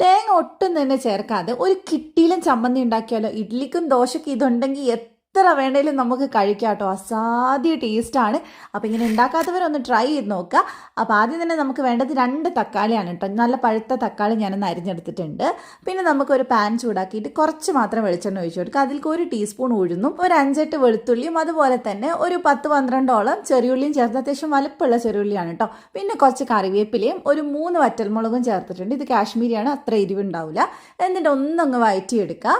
തേങ്ങ ഒട്ടും തന്നെ ചേർക്കാതെ ഒരു കിട്ടിയിലും ചമ്മന്തി ഉണ്ടാക്കിയാലോ? ഇഡ്ലിക്കും ദോശയ്ക്കും ഇതുണ്ടെങ്കിൽ എത്ര വേണേലും നമുക്ക് കഴിക്കാം കേട്ടോ അസാധ്യ ടേസ്റ്റാണ് അപ്പോൾ ഇങ്ങനെ ഉണ്ടാക്കാത്തവരൊന്ന് ട്രൈ ചെയ്ത് നോക്കുക. അപ്പോൾ ആദ്യം തന്നെ നമുക്ക് വേണ്ടത് രണ്ട് തക്കാളിയാണ് കേട്ടോ. നല്ല പഴുത്ത തക്കാളി ഞാനൊന്ന് അരിഞ്ഞെടുത്തിട്ടുണ്ട്. പിന്നെ നമുക്കൊരു പാൻ ചൂടാക്കിയിട്ട് കുറച്ച് മാത്രം വെളിച്ചെണ്ണ ഒഴിച്ചു കൊടുക്കുക. അതിലേക്ക് ഒരു ടീസ്പൂൺ ഉഴുന്നു ഒരു അഞ്ചെട്ട് വെളുത്തുള്ളിയും അതുപോലെ തന്നെ ഒരു പത്ത് പന്ത്രണ്ടോളം ചെറിയുള്ളിയും ചേർത്ത് അത്യാവശ്യം വലുപ്പമുള്ള ചെറിയുള്ളിയാണ് കേട്ടോ. പിന്നെ കുറച്ച് കറിവേപ്പിലയും ഒരു മൂന്ന് വറ്റൽമുളകും ചേർത്തിട്ടുണ്ട്. ഇത് കാശ്മീരിയാണ് അത്ര എരിവുണ്ടാവില്ല എന്നിട്ട് ഒന്നങ്ങ് വഴറ്റിയെടുക്കുക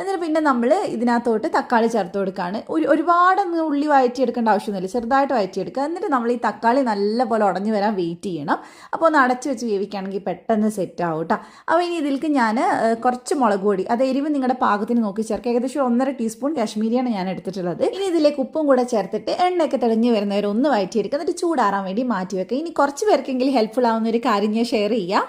എന്നിട്ട് പിന്നെ നമ്മൾ ഇതിനകത്തോട്ട് തക്കാളി ചേർത്ത് കൊടുക്കുകയാണ് ഒരു ഒരുപാടൊന്നും ഉള്ളി വഴറ്റിയെടുക്കേണ്ട ആവശ്യമൊന്നുമില്ല. ചെറുതായിട്ട് വഴറ്റിയെടുക്കുക എന്നിട്ട് നമ്മൾ ഈ തക്കാളി നല്ലപോലെ ഉടഞ്ഞു വരാൻ വെയിറ്റ് ചെയ്യണം. അപ്പോൾ ഒന്ന് അടച്ച് വെച്ച് വേവിക്കുകയാണെങ്കിൽ പെട്ടെന്ന് സെറ്റ് ആവും കേട്ടോ അപ്പോൾ ഇനി ഇതിലേക്ക് ഞാൻ കുറച്ച് മുളക് പൊടി അത് എരിവ് നിങ്ങളുടെ പാകത്തിന് നോക്കി ചേർക്കുക. ഏകദേശം ഒന്നര ടീസ്പൂൺ കാശ്മീരിയാണ് ഞാൻ എടുത്തിട്ടുള്ളത്. ഇനി ഇതിലേക്ക് ഉപ്പും കൂടെ ചേർത്തിട്ട് എണ്ണയൊക്കെ തെളിഞ്ഞ് വരുന്നവരെ ഒന്ന് വഴറ്റിയെടുക്കുക എന്നിട്ട് ചൂടാറാൻ വേണ്ടി മാറ്റി വെക്കുക. ഇനി കുറച്ച് പേർക്കെങ്കിലും ഹെൽപ്ഫുൾ ആവുന്ന ഒരു കാര്യം ഞാൻ ഷെയർ ചെയ്യാം.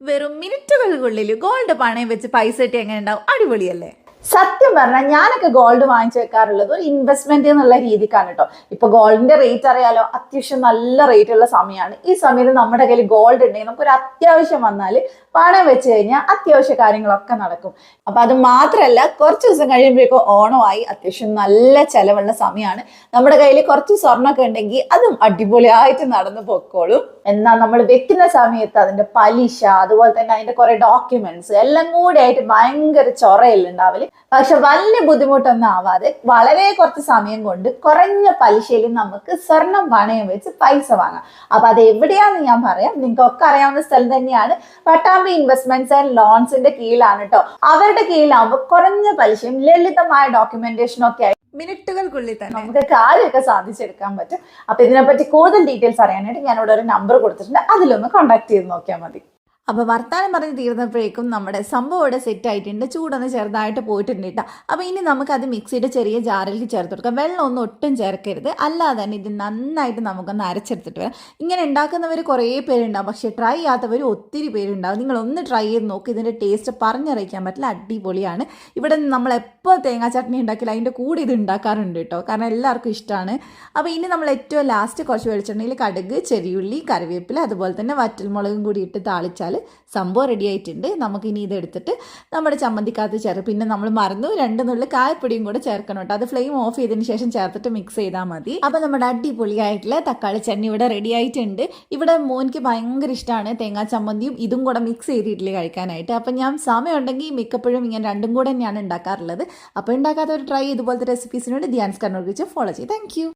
വെറും മിനിറ്റുകൾക്കുള്ളിൽ ഗോൾഡ് പണയം വെച്ച് പൈസ കിട്ടി എങ്ങനെ ഉണ്ടാവും? അടിപൊളിയല്ലേ? സത്യം പറഞ്ഞാൽ ഞാനൊക്കെ ഗോൾഡ് വാങ്ങിച്ചു വെക്കാറുള്ളത് ഒരു ഇൻവെസ്റ്റ്മെന്റ് എന്നുള്ള രീതിക്കാണ് കേട്ടോ ഇപ്പൊ ഗോൾഡിന്റെ റേറ്റ് അറിയാലോ അത്യാവശ്യം നല്ല റേറ്റ് ഉള്ള സമയമാണ് ഈ സമയത്ത് നമ്മുടെ കയ്യിൽ ഗോൾഡ് ഉണ്ടെങ്കിൽ നമുക്കൊരു അത്യാവശ്യം വന്നാൽ പണം വെച്ച് കഴിഞ്ഞാൽ അത്യാവശ്യ കാര്യങ്ങളൊക്കെ നടക്കും. അപ്പൊ അത് മാത്രമല്ല കുറച്ച് ദിവസം കഴിയുമ്പോഴേക്കും ഓണമായി അത്യാവശ്യം നല്ല ചെലവുള്ള സമയമാണ് നമ്മുടെ കയ്യിൽ കുറച്ച് സ്വർണമൊക്കെ ഉണ്ടെങ്കിൽ അതും അടിപൊളിയായിട്ട് നടന്നു പൊക്കോളും. എന്നാൽ നമ്മൾ വെക്കുന്ന സമയത്ത് അതിന്റെ പലിശ അതുപോലെ തന്നെ അതിന്റെ കുറെ ഡോക്യുമെന്റ്സ് എല്ലാം കൂടി ആയിട്ട് ഭയങ്കര ചൊറയല്ല ഉണ്ടാവൽ പക്ഷെ വലിയ ബുദ്ധിമുട്ടൊന്നും ആവാതെ വളരെ കുറച്ച് സമയം കൊണ്ട് കുറഞ്ഞ പലിശയിൽ നമുക്ക് സ്വർണം പണയം വെച്ച് പൈസ വാങ്ങാം. അപ്പൊ അത് എവിടെയാന്ന് ഞാൻ പറയാം. നിങ്ങൾക്ക് ഒക്കെ അറിയാവുന്ന സ്ഥലം തന്നെയാണ് പട്ടാമ്പി ഇൻവെസ്റ്റ്മെന്റ്സ് ആൻഡ് ലോൺസിന്റെ കീഴിലാണ് കേട്ടോ അവരുടെ കീഴിലാവുമ്പോൾ കുറഞ്ഞ പലിശയും ലളിതമായ ഡോക്യുമെന്റേഷനും ഒക്കെ ആയി മിനിറ്റുകൾക്കുള്ളിൽ തന്നെ. നമുക്ക് കാര്യമൊക്കെ സാധിച്ചെടുക്കാൻ പറ്റും. അപ്പൊ ഇതിനെപ്പറ്റി കൂടുതൽ ഡീറ്റെയിൽസ് അറിയാനായിട്ട് ഞാനിവിടെ ഒരു നമ്പർ കൊടുത്തിട്ടുണ്ട്. അതിലൊന്ന് കോൺടാക്ട് ചെയ്ത് നോക്കിയാൽ മതി. അപ്പോൾ വർത്താനം പറഞ്ഞ് തീർന്നപ്പോഴേക്കും നമ്മുടെ സംഭവം ഇവിടെ സെറ്റ് ആയിട്ടുണ്ട്. ചൂടൊന്ന് ചെറുതായിട്ട് പോയിട്ടുണ്ട് കേട്ടോ അപ്പോൾ ഇനി നമുക്കത് മിക്സിയുടെ ചെറിയ ജാറിലേക്ക് ചേർത്ത് കൊടുക്കാം. വെള്ളം ഒന്നും ഒട്ടും ചേർക്കരുത്. അല്ലാതെ തന്നെ ഇത് നന്നായിട്ട് നമുക്കൊന്ന് അരച്ചെടുത്തിട്ട് വരാം. ഇങ്ങനെ ഉണ്ടാക്കുന്നവർ കുറേ പേരുണ്ടാവും. പക്ഷേ ട്രൈ ചെയ്യാത്തവർ ഒത്തിരി പേരുണ്ടാവും. നിങ്ങളൊന്ന് ട്രൈ ചെയ്ത് നോക്കി. ഇതിന്റെ ടേസ്റ്റ് പറഞ്ഞറിയിക്കാൻ പറ്റില്ല. അടിപൊളിയാണ്. ഇവിടെ നമ്മൾ എപ്പോൾ തേങ്ങാ ചട്നി ഉണ്ടാക്കില്ല അതിന്റെ കൂടെ ഇത് ഉണ്ടാക്കാറുണ്ട് കേട്ടോ കാരണം എല്ലാവർക്കും ഇഷ്ടമാണ് അപ്പോൾ ഇനി നമ്മൾ ഏറ്റവും ലാസ്റ്റ് കുറച്ച് വെളിച്ചെണ്ണയിൽ കടുക് ചെറിയുള്ളി കറിവേപ്പില അതുപോലെ തന്നെ വറ്റൽമുളകും കൂടി ഇട്ട് താളിച്ചാൽ സംഭവം റെഡി ആയിട്ടുണ്ട്. നമുക്കിനി ഇത് എടുത്തിട്ട് നമ്മുടെ ചമ്മന്തിക്കകത്ത് ചേർക്കും. പിന്നെ നമ്മൾ മറന്നു രണ്ട് നുള്ളിൽ കായപ്പൊടിയും കൂടെ ചേർക്കണം കേട്ടോ. അത് ഫ്ലെയിം ഓഫ് ചെയ്തതിന് ശേഷം ചേർത്തിട്ട് മിക്സ് ചെയ്താൽ മതി. അപ്പോൾ നമ്മുടെ അടിപൊളിയായിട്ടുള്ള തക്കാളി ചട്നി ഇവിടെ റെഡി ആയിട്ടുണ്ട്. ഇവിടെ മോനിക്ക് ഭയങ്കര ഇഷ്ടമാണ് തേങ്ങാ ചമ്മന്തിയും ഇതും കൂടെ മിക്സ് ചെയ്തിട്ടില്ല കഴിക്കാനായിട്ട്. അപ്പം ഞാൻ സമയമുണ്ടെങ്കിൽ മിക്കപ്പോഴും ഇങ്ങനെ രണ്ടും കൂടെ തന്നെയാണ് ഉണ്ടാക്കാറുള്ളത്. അപ്പോൾ ഉണ്ടാക്കാത്ത ഒരു ട്രൈ ഇതുപോലത്തെ റെസിപ്പീസിനോട് ധ്യാൻസ് കണ്ണൂർ ഫോളോ ചെയ്യും. താങ്ക്